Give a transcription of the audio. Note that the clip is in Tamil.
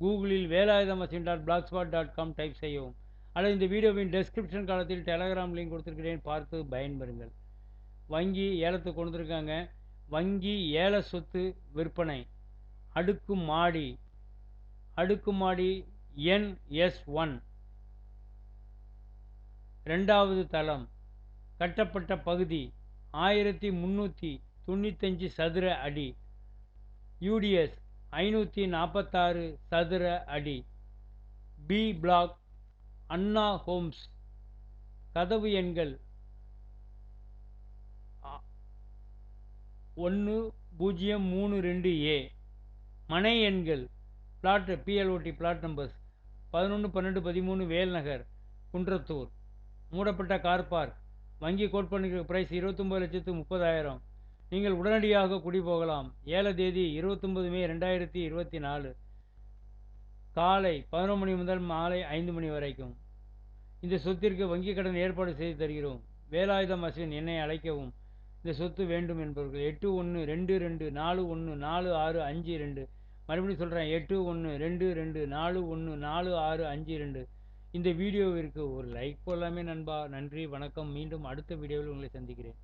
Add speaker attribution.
Speaker 1: கூகுளில் Velayutham Asin dot blogspot dot com type செய்யவும். அல்லது இந்த வீடியோவின் டெஸ்கிரிப்ஷன் காலத்தில் டெலகிராம் லிங்க் கொடுத்துருக்கிறேன். பார்த்து பயன்பெறுங்கள். வங்கி ஏலத்துக்கு கொண்டு வங்கி ஏல சொத்து விற்பனை. அடுக்கு மாடி. அடுக்கு மாடி என்எஸ் ஒன் ரெண்டாவது தளம். கட்டப்பட்ட பகுதி. ஆயிரத்தி முந்நூற்றி தொண்ணூத்தஞ்சு சதுர அடி. யூடிஎஸ் ஐநூற்றி நாற்பத்தாறு சதுர அடி. B block Anna homes. கதவு எண்கள் ஒன்று பூஜ்ஜியம் மூணு ரெண்டு ஏ. மனை எண்கள். பிளாட் பிஎல்ஓடி பிளாட் நம்பர்ஸ் பதினொன்று பன்னெண்டு பதிமூணு வேல்நகர் குன்றத்தூர். மூடப்பட்ட கார் பார்க் வங்கி கோட் பண்ணிக்கிற ப்ரைஸ் இருபத்தொம்பது லட்சத்து முப்பதாயிரம். நீங்கள் உடனடியாக குடி போகலாம். ஏழ தேதி இருபத்தொம்பது மே ரெண்டாயிரத்தி இருபத்தி நாலு. காலை பதினொரு மணி முதல் மாலை ஐந்து மணி வரைக்கும். இந்த சொத்திற்கு வங்கிக் கடன் ஏற்பாடு செய்து தருகிறோம். வேலாயுதம் அஸ்வின் என்னை அழைக்கவும். இந்த சொத்து வேண்டும் என்பவர்கள் எட்டு ஒன்று ரெண்டு ரெண்டு நாலு ஒன்று நாலு ஆறு அஞ்சு ரெண்டு. மறுபடியும் சொல்கிறேன் எட்டு ஒன்று ரெண்டு ரெண்டு நாலு ஒன்று நாலு ஆறு அஞ்சு ரெண்டு. இந்த வீடியோவிற்கு ஒரு லைக் போடலாமே நண்பா. நன்றி வணக்கம். மீண்டும் அடுத்த வீடியோவில் உங்களை சந்திக்கிறேன்.